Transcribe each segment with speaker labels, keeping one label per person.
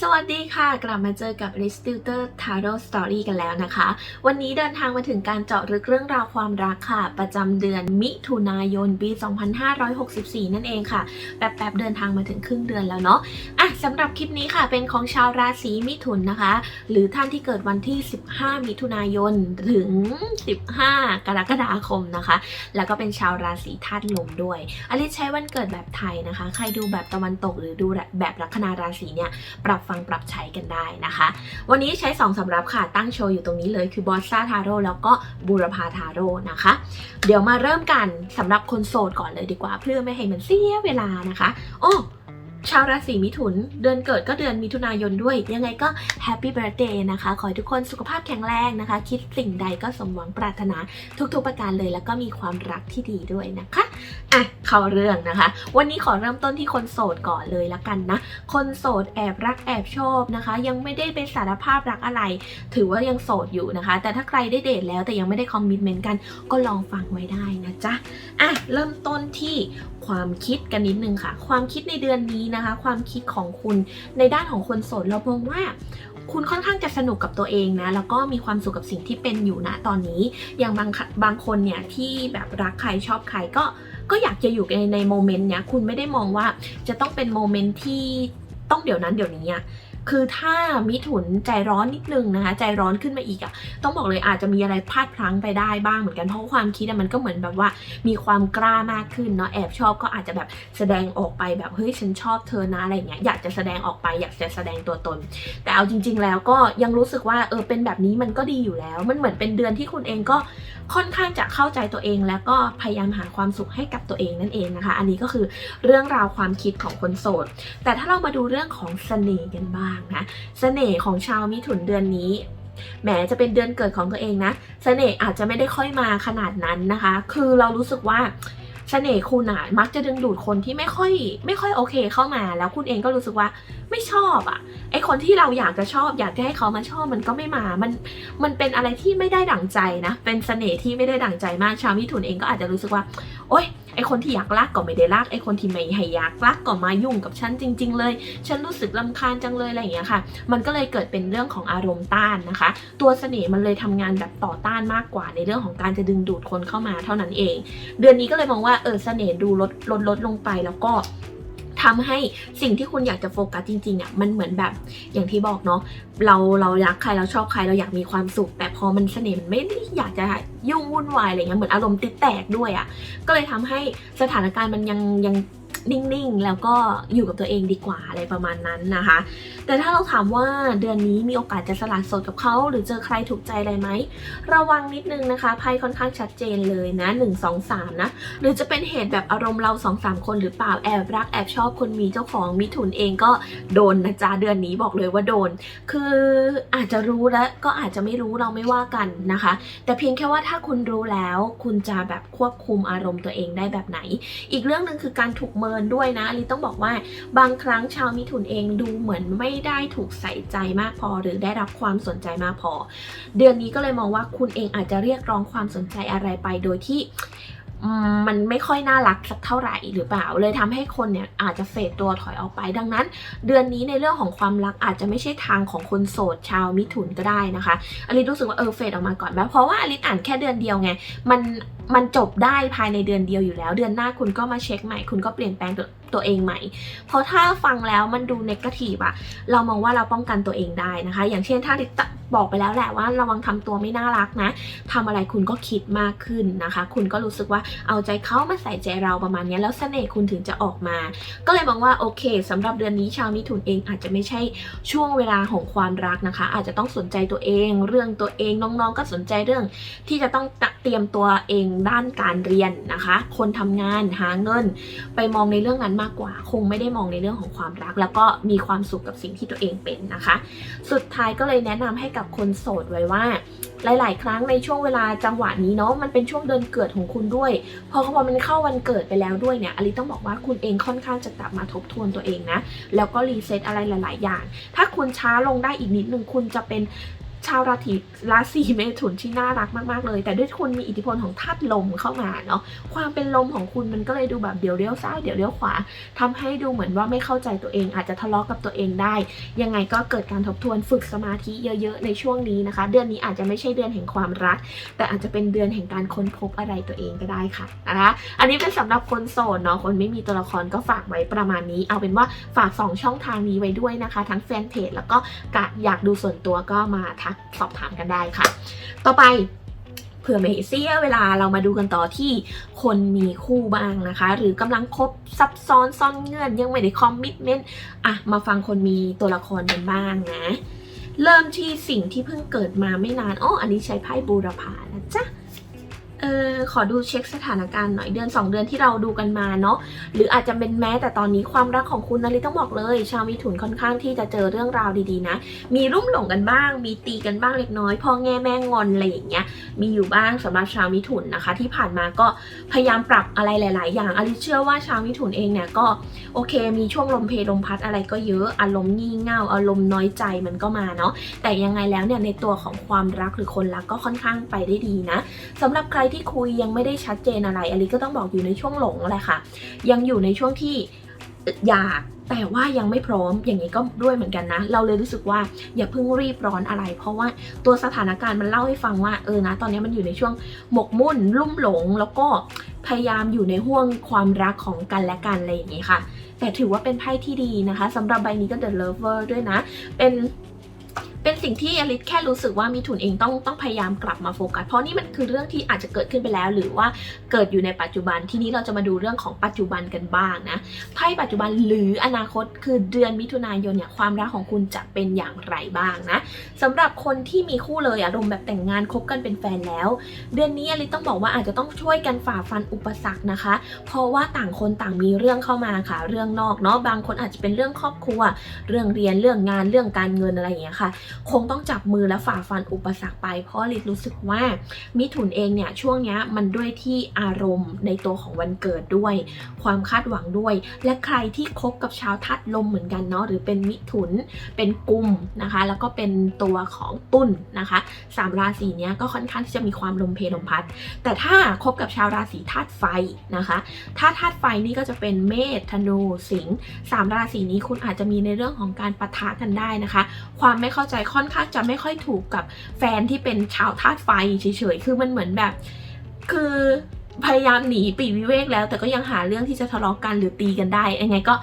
Speaker 1: สวัสดีค่ะ กลับมาเจอกับ l i s t i l t e r Tarot Story กันแล้วนะคะ วันนี้เดินทางมาถึงการเจาะลึกเรื่องราวความรักค่ะ ประจำเดือนมิถุนายนปี 2564 นั่นเองค่ะ แป๊บๆเดินทางมาถึงครึ่งเดือนแล้วเนาะอะสำหรับคลิปนี้ค่ะ เป็นของชาวราศีมิถุนนะคะ หรือท่านที่เกิดวันที่ 15 มิถุนายนถึง 15 กรกฎาคมนะคะ แล้วก็เป็นชาวราศีธาตุลมด้วยอลิซใช้วันเกิดแบบไทยนะคะ ใครดูแบบตะวันตกหรือดูแบบลัคนาราศีเนี่ยปรับฟังปรับใช้กันได้นะคะ วันนี้ใช้ 2สำรับค่ะตั้งโชว์อยู่ตรงนี้เลยคือบอสซาทาโร่แล้วก็บูรพาทาโร่นะคะ เดี๋ยวมาเริ่มกันสำหรับคนโสดก่อนเลยดีกว่าเพื่อไม่ให้มันเสียเวลานะคะโอ้ ชาวราศีมิถุน เดือนเกิดก็เดือนมิถุนายนด้วย ยังไงก็แฮปปี้เบิร์ a เดย์นะคะ ขอให้ทุกคนสุขภาพแข็งแรงนะคะ คิดสิ่งใดก็สมหวังปรารถนาทุกๆประการเลย แล้วก็มีความรักที่ดีด้วยนะคะอะเข้าเรื่องนะคะ วันนี้ขอเริ่มต้นที่คนโสดก่อนเลยละกันนะ คนโสดแอบรักแอบชอบนะคะ ยังไม่ได้เป็นสารภาพรักอะไร ถือว่ายังโสดอยู่นะคะ แต่ถ้าใครได้เดทแล้วแต่ยังไม่ได้คอมมิชเมนต์กัน ก็ลองฟังไว้ได้นะจ๊ะอะเริ่มต้นที่ ความคิดกันนิดนึงค่ะ ความคิดในเดือนนี้นะคะ ความคิดของคุณในด้านของคนโสดเรามองว่าคุณค่อนข้างจะสนุกกับตัวเองนะ แล้วก็มีความสุขกับสิ่งที่เป็นอยู่นะตอนนี้ อย่างบางบางคนเนี่ยที่แบบรักใครชอบใครก็ก็อยากจะอยู่ในในโมเมนต์เนี้ยคุณไม่ได้มองว่าจะต้องเป็นโมเมนต์ที่ต้องเดี๋ยวนั้นเดี๋ยวนี้อะ คือถ้ามิถุนใจร้อนนิดนึงนะคะ ใจร้อนขึ้นมาอีกอะต้องบอกเลยอาจจะมีอะไรพลาดพลั้งไปได้บ้างเหมือนกันเพราะความคิดมันก็เหมือนแบบว่ามีความกล้ามากขึ้นเนาะแอบชอบก็อาจจะแบบแสดงออกไปแบบเฮ้ยฉันชอบเธอนะอะไรเงี้ยอยากจะแสดงออกไปอยากจะแสดงตัวตน แต่เอาจริง ๆ แล้วก็ยังรู้สึกว่าเออเป็นแบบนี้มันก็ดีอยู่แล้ว มันเหมือนเป็นเดือนที่คุณเองก็ค่อนข้างจะเข้าใจตัวเอง แล้วก็พยายามหาความสุขให้กับตัวเองนั่นเองนะคะ อันนี้ก็คือเรื่องราวความคิดของคนโสด แต่ถ้าเรามาดูเรื่องของเสน่ห์กันบ้างนะเสน่ห์ของชาวมิถุนเดือนนี้แหมจะเป็นเดือนเกิดของตัวเองนะเสน่ห์อาจจะไม่ได้ค่อยมาขนาดนั้นนะคะ คือเรารู้สึกว่าเสน่ห์คุณอะมักจะดึงดูดคนที่ไม่ค่อย ไม่ค่อยโอเคเข้ามา แล้วคุณเองก็รู้สึกว่าไม่ชอบอะไอคนที่เราอยากจะชอบ อยากจะให้เขามาชอบมันก็ไม่มา มันมันเป็นอะไรที่ไม่ได้ดั่งใจนะ เป็นเสน่ห์ที่ไม่ได้ดั่งใจมากชาวมิถุนเองก็อาจจะรู้สึกว่า โอ๊ย ไอคนที่อยากรักก็ไม่ได้รักไอคนที่ไม่ให้อยากรักก็มายุ่งกับฉันจริง ๆ เลย ฉันรู้สึกลำคาญจังเลยอะไรอย่างเงี้ยค่ะ มันก็เลยเกิดเป็นเรื่องของอารมณ์ต้านนะคะ ตัวเสน่ห์มันเลยทำงานแบบต่อต้านมากกว่าในเรื่องของการจะดึงดูดคนเข้ามาเท่านั้นเอง เดือนนี้ก็เลยมองว่าเออเสน่ห์ดูลดลดลดลงไปแล้วก็ ทำให้สิ่งที่คุณอยากจะโฟกัสจริงๆอะมันเหมือนแบบอย่างที่บอกเนาะเราเรารักใครเราชอบใครเราอยากมีความสุข แต่พอมันเสน่ห์มันไม่ได้อยากจะยุ่งวุ่นวายอะไรเงี้ยเหมือนอารมณ์ติดแตกด้วยอะก็เลยทำให้สถานการณ์มันยังยัง นิ่งๆ แล้วก็อยู่กับตัวเองดีกว่าอะไรประมาณนั้นนะคะ แต่ถ้าเราถามว่าเดือนนี้มีโอกาสจะสละโสดกับเขา หรือเจอใครถูกใจอะไรไหม ระวังนิดนึงนะคะไพ่ค่อนข้างชัดเจนเลยนะ 1 2 3 นะ หรือจะเป็นเหตุแบบอารมณ์เรา 2 3 คนหรือเปล่าแอบรักแอบชอบคนมีเจ้าของมิถุนเองก็โดนนะจ๊ะเดือนนี้บอกเลยว่าโดน คืออาจจะรู้แล้วก็อาจจะไม่รู้เราไม่ว่ากันนะคะ แต่เพียงแค่ว่าถ้าคุณรู้แล้ว คุณจะแบบควบคุมอารมณ์ตัวเองได้แบบไหน อีกเรื่องหนึ่งคือการถูกเมินด้วยนะลิต้องบอกว่าบางครั้งชาวมิถุนเองดูเหมือนไม่ได้ถูกใส่ใจมากพอ หรือได้รับความสนใจมากพอ เดือนนี้ก็เลยมองว่าคุณเองอาจจะเรียกร้องความสนใจอะไรไปโดยที่ มันไม่ค่อยน่ารักสักเท่าไหร่หรือเปล่า เลยทำให้คนเนี่ยอาจจะเฟดตัวถอยออกไป ดังนั้น เดือนนี้ในเรื่องของความรักอาจจะไม่ใช่ทางของคนโสดชาวมิถุนก็ได้นะคะอลิรู้สึกว่าเออเฟดออกมาก่อนแบบเพราะว่าอลิอ่านแค่เดือนเดียวไงมันมันจบได้ภายในเดือนเดียวอยู่แล้ว เดือนหน้าคุณก็มาเช็คใหม่ คุณก็เปลี่ยนแปลงตัวตัวเองใหม่ เพราะถ้าฟังแล้วมันดูเนกาทีฟอะเรามองว่าเราป้องกันตัวเองได้นะคะ อย่างเช่นถ้าลิตบอกไปแล้วแหละว่าระวังทำตัวไม่น่ารักนะทำอะไรคุณก็คิดมากขึ้นนะคะ คุณก็รู้สึกว่าเอาใจเขามาใส่ใจเราประมาณนี้แล้วเสน่ห์คุณถึงจะออกมา ก็เลยมองว่าโอเคสำหรับเดือนนี้ชาวมิถุนเองอาจจะไม่ใช่ช่วงเวลาของความรักนะคะ อาจจะต้องสนใจตัวเอง เรื่องตัวเองน้องๆ ก็สนใจเรื่อง ที่จะต้องเตรียมตัวเองด้านการเรียนนะคะ คนทำงานหาเงิน ไปมองในเรื่องนั้นมากกว่า คงไม่ได้มองในเรื่องของความรัก แล้วก็มีความสุขกับสิ่งที่ตัวเองเป็นนะคะ สุดท้ายก็เลยแนะนำให้กับคนโสดไว้ว่า หลาย ๆ ครั้งในช่วงเวลาจังหวะนี้เนาะมันเป็นช่วงเดือนเกิดของคุณด้วย พอเขาพอมันเข้าวันเกิดไปแล้วด้วยเนี่ยอลิต้องบอกว่าคุณเองค่อนข้างจะกลับมาทบทวนตัวเองนะ แล้วก็รีเซ็ตอะไรหลาย ๆ อย่าง ถ้าคุณช้าลงได้อีกนิดนึงคุณจะเป็น ชาวราศีราศีเมถุนที่น่ารักมากๆเลย แต่ด้วยคุณมีอิทธิพลของธาตุลมเข้ามาเนาะความเป็นลมของคุณมันก็เลยดูแบบเดี๋ยวเลี้ยวซ้ายเดี๋ยวเลี้ยวขวาทำให้ดูเหมือนว่าไม่เข้าใจตัวเอง อาจจะทะเลาะกับตัวเองได้ ยังไงก็เกิดการทบทวนฝึกสมาธิเยอะ ๆ ในช่วงนี้นะคะ เดือนนี้อาจจะไม่ใช่เดือนแห่งความรัก แต่อาจจะเป็นเดือนแห่งการค้นพบอะไรตัวเองก็ได้ค่ะนะคะอันนี้เป็นสำหรับคนโสดเนาะคนไม่มีตัวละครก็ฝากไว้ประมาณนี้ เอาเป็นว่าฝาก 2 ช่องทางนี้ไว้ด้วยนะคะ ทั้งแฟนเพจแล้วก็กอยากดูส่วนตัวก็มาทักสอบถามกันได้ค่ะ ต่อไปเผื่อไม่เสียเวลาเรามาดูกันต่อที่คนมีคู่บ้างนะคะ หรือกำลังคบซับซ้อนซ่อนเงื่อนยังไม่ได้คอมมิชเมนต์อะมาฟังคนมีตัวละครกันบ้างนะ เริ่มที่สิ่งที่เพิ่งเกิดมาไม่นานอ๋ออันนี้ใช้ไพ่บูรพานะจ๊ะ เออขอดูเช็คสถานการณ์หน่อยเดือน 2 เดือนที่เราดูกันมาเนาะหรืออาจจะเป็นแม้แต่ตอนนี้ความรักของคุณนาริต้องบอกเลย ชาวมิถุนค่อนข้างที่จะเจอเรื่องราวดีๆนะ มีรุ่มหลงกันบ้าง มีตีกันบ้างเล็กน้อยพ่อแง่แม่งอนอะไรอย่างเงี้ยมีอยู่บ้างสำหรับชาวมิถุนนะคะ ที่ผ่านมาก็พยายามปรับอะไรหลาย ๆ อย่างอลิเชื่อว่าชาวมิถุนเองเนี่ยก็โอเค มีช่วงลมเพลลมพัดอะไรก็เยอะอารมณ์งี่เง่าอารมณ์น้อยใจมันก็มาเนาะแต่ยังไงแล้วเนี่ยในตัวของความรักหรือคนรักก็ค่อนข้างไปได้ดีนะสำหรับใครที่คุยยังไม่ได้ชัดเจนอะไรอลิก็ต้องบอกอยู่ในช่วงหลงแหละค่ะ ยังอยู่ในช่วงที่อยากแต่ว่ายังไม่พร้อมอย่างนี้ก็ด้วยเหมือนกันนะ เราเลยรู้สึกว่าอย่าเพิ่งรีบร้อนอะไร เพราะว่าตัวสถานการณ์มันเล่าให้ฟังว่าเออนะ ตอนนี้มันอยู่ในช่วงหมกมุ่น ลุ่มหลง แล้วก็พยายามอยู่ในห่วงความรักของกันและกันอะไรอย่างนี้ค่ะ แต่ถือว่าเป็นไพ่ที่ดีนะคะสำหรับใบนี้ก็ The Lover ด้วยนะ เป็น เป็นสิ่งที่อลิสแค่รู้สึกว่ามีทุนเองต้องต้องพยายามกลับมาโฟกัส เพราะนี่มันคือเรื่องที่อาจจะเกิดขึ้นไปแล้ว หรือว่าเกิดอยู่ในปัจจุบันทีนี้เราจะมาดูเรื่องของปัจจุบันกันบ้างนะไพ่ปัจจุบันหรืออนาคตคือเดือนมิถุนายนเนี่ยความรักของคุณจะเป็นอย่างไรบ้างนะสำหรับคนที่มีคู่เลยอารมณ์แบบแต่งงานคบกันเป็นแฟนแล้ว เดือนนี้อลิสต้องบอกว่าอาจจะต้องช่วยกันฝ่าฟันอุปสรรคนะคะ เพราะว่าต่างคนต่างมีเรื่องเข้ามาค่ะ เรื่องนอกเนาะบางคนอาจจะเป็นเรื่องครอบครัว เรื่องเรียนเรื่องงานเรื่องการเงินอะไรอย่างเงี้ยค่ะคงต้องจับมือและฝ่าฟันอุปสรรคไป เพราะลิศรู้สึกว่ามิถุนเองเนี่ยช่วงนี้มันด้วยที่อารมณ์ในตัวของวันเกิดด้วย ความคาดหวังด้วย และใครที่คบกับชาวทัดลมเหมือนกันเนาะหรือเป็นมิถุนเป็นกุมนะคะ แล้วก็เป็นตัวของตุลนนะคะสามราศีเนี้ยก็ค่อนข้างที่จะมีความลมเพลลมพัด แต่ถ้าคบกับชาวราศีธาตุไฟนะคะถ้าธาตุไฟนี่ก็จะเป็นเมษธนูสิงห์สามราศีนี้คุณอาจจะมีในเรื่องของการปะทะกันได้นะคะ ความไม่เข้าใจค่อนข้างจะไม่ค่อยถูกกับแฟนที่เป็นชาวธาตุไฟเฉยๆ คือมันเหมือนแบบ คือพยายามหนีปีวิเวกแล้ว แต่ก็ยังหาเรื่องที่จะทะเลาะกันหรือตีกันได้ยังไงก็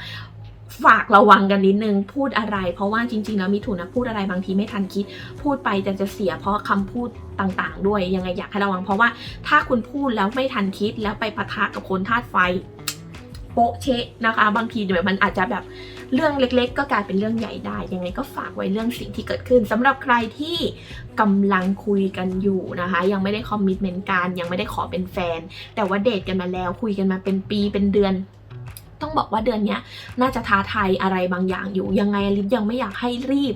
Speaker 1: ฝากระวังกันนิดนึงพูดอะไร เพราะว่าจริง ๆ แล้วมิถุนนะพูดอะไรบางทีไม่ทันคิด พูดไปจะจะเสียเพราะคำพูดต่างๆ ด้วยยังไงอยากให้ระวัง เพราะว่าถ้าคุณพูดแล้วไม่ทันคิดแล้วไปปะทะกับคนธาตุไฟ โปะเชะนะคะ บางทีเดี๋ยวมันอาจจะแบบ เรื่องเล็กๆ ก็กลายเป็นเรื่องใหญ่ได้ ยังไงก็ฝากไว้เรื่องสิ่งที่เกิดขึ้นสำหรับใครที่กำลังคุยกันอยู่นะคะ ยังไม่ได้คอมมิชเมนต์กันยังไม่ได้ขอเป็นแฟน แต่ว่าเดทกันมาแล้วคุยกันมาเป็นปีเป็นเดือนต้องบอกว่าเดือนนี้น่าจะท้าทายอะไรบางอย่างอยู่ยังไงลิฟยังไม่อยากให้รีบ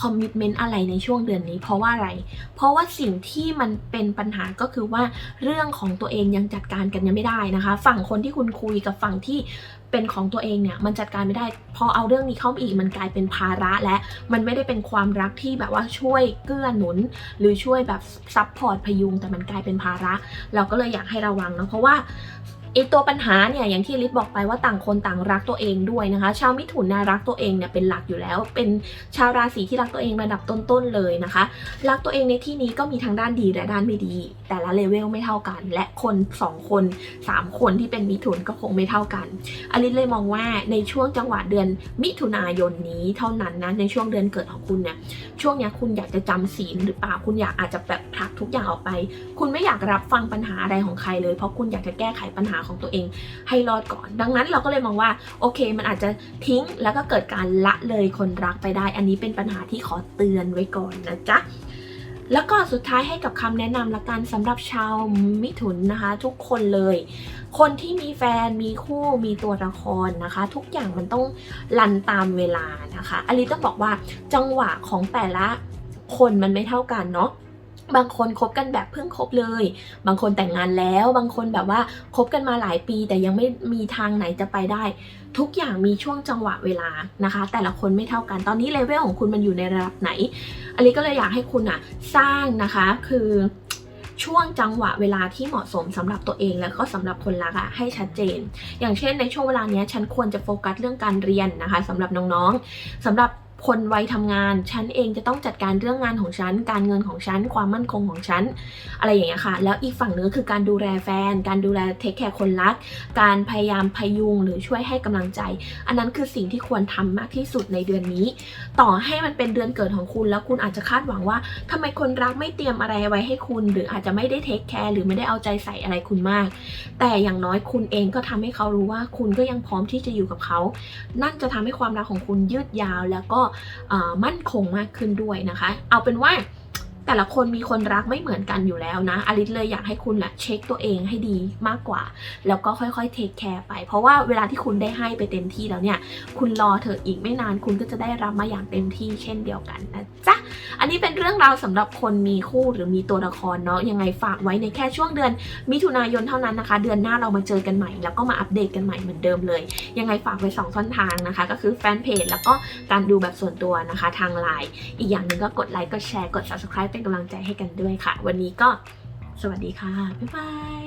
Speaker 1: คอมมิชเมนต์อะไรในช่วงเดือนนี้ เพราะว่าอะไร เพราะว่าสิ่งที่มันเป็นปัญหาก็คือว่าเรื่องของตัวเองยังจัดการกันยังไม่ได้นะคะ ฝั่งคนที่คุณคุยกับฝั่งที่เป็นของตัวเองเนี่ยมันจัดการไม่ได้ พอเอาเรื่องนี้เข้ามาอีกมันกลายเป็นภาระและมันไม่ได้เป็นความรักที่แบบว่าช่วยเกื้อหนุน หรือช่วยแบบซับพอร์ตพยุงแต่มันกลายเป็นภาระ เราก็เลยอยากให้ระวังนะเพราะว่า ไอตัวปัญหาเนี่ยอย่างที่ลิศบอกไปว่าต่างคนต่างรักตัวเองด้วยนะคะ ชาวมิถุนนะรักตัวเองเนี่ยเป็นหลักอยู่แล้ว เป็นชาวราศีที่รักตัวเองระดับต้นๆเลยนะคะ รักตัวเองในที่นี้ก็มีทั้งด้านดีและด้านไม่ดี แต่ละเลเวลไม่เท่ากัน และคน 2 คน 3 คนที่เป็นมิถุนก็คงไม่เท่ากันอลิศเลยมองว่าในช่วงจังหวะเดือนมิถุนายนนี้เท่านั้นนะในช่วงเดือนเกิดของคุณเนี่ยช่วงเนี้ยคุณอยากจะจำศีลหรือเปล่าคุณอยากอาจจะแบบผลักทุกอย่างออกไป คุณไม่อยากรับฟังปัญหาอะไรของใครเลย เพราะคุณอยากจะแก้ไขปัญหาของตัวเองให้รอดก่อน ดังนั้นเราก็เลยมองว่าโอเค มันอาจจะทิ้งแล้วก็เกิดการละเลยคนรักไปได้ อันนี้เป็นปัญหาที่ขอเตือนไว้ก่อนนะจ๊ะแล้วก็สุดท้ายให้กับคำแนะนำละกันสำหรับชาวมิถุนนะคะ ทุกคนเลย คนที่มีแฟนมีคู่มีตัวละครนะคะ ทุกอย่างมันต้องรันตามเวลานะคะอลิต้องบอกว่าจังหวะของแต่ละคนมันไม่เท่ากันเนาะ บางคนคบกันแบบเพิ่งคบเลย บางคนแต่งงานแล้ว บางคนแบบว่าคบกันมาหลายปี แต่ยังไม่มีทางไหนจะไปได้ ทุกอย่างมีช่วงจังหวะเวลานะคะ แต่ละคนไม่เท่ากัน ตอนนี้เลเวลของคุณมันอยู่ในระดับไหน อันนี้ก็เลยอยากให้คุณอะสร้างนะคะ คือช่วงจังหวะเวลาที่เหมาะสมสำหรับตัวเองแล้วก็สำหรับคนรักอะให้ชัดเจน อย่างเช่นในช่วงเวลาเนี้ยฉันควรจะโฟกัสเรื่องการเรียนนะคะสำหรับน้องๆสำหรับ คนวัยทำงาน ฉันเองจะต้องจัดการเรื่องงานของฉัน การเงินของฉัน ความมั่นคงของฉัน อะไรอย่างเงี้ยค่ะ แล้วอีกฝั่งหนึงคือการดูแลแฟน การดูแลเทคแคร์คนรัก การพยายามพยุงหรือช่วยให้กำลังใจ อันนั้นคือสิ่งที่ควรทำมากที่สุดในเดือนนี้ ต่อให้มันเป็นเดือนเกิดของคุณ แล้วคุณอาจจะคาดหวังว่าทำไมคนรักไม่เตรียมอะไรไว้ให้คุณ หรืออาจจะไม่ได้เทคแคร์หรือไม่ได้เอาใจใส่อะไรคุณมาก แต่อย่างน้อยคุณเองก็ทำให้เขารู้ว่าคุณก็ยังพร้อมที่จะอยู่กับเขา นั่นจะทำให้ความรักของคุณยืดยาวแล้วก็มั่นคงมากขึ้นด้วยนะคะ เอาเป็นว่าแต่ละคนมีคนรักไม่เหมือนกันอยู่แล้วนะ อลิสเลยอยากให้คุณแหละเช็คตัวเองให้ดีมากกว่า แล้วก็ค่อยๆเทคแคร์ไป เพราะว่าเวลาที่คุณได้ให้ไปเต็มที่แล้วเนี่ย คุณรอเธออีกไม่นานคุณก็จะได้รับมาอย่างเต็มที่เช่นเดียวกันนะจ๊ะอันนี้เป็นเรื่องราวสำหรับคนมีคู่หรือมีตัวละครเนาะยังไงฝากไว้ในแค่ช่วงเดือนมิถุนายนเท่านั้นนะคะ เดือนหน้าเรามาเจอกันใหม่ แล้วก็มาอัปเดตกันใหม่เหมือนเดิมเลย ยังไงฝากไว้สองช่องทางนะคะ ก็คือแฟนเพจแล้วก็การดูแบบส่วนตัวนะคะ ทางไลน์อีกอย่างหนึ่งก็กดไลค์กดแชร์กด subscribe เป็นกำลังใจให้กันด้วยค่ะ วันนี้ก็สวัสดีค่ะบ๊ายบาย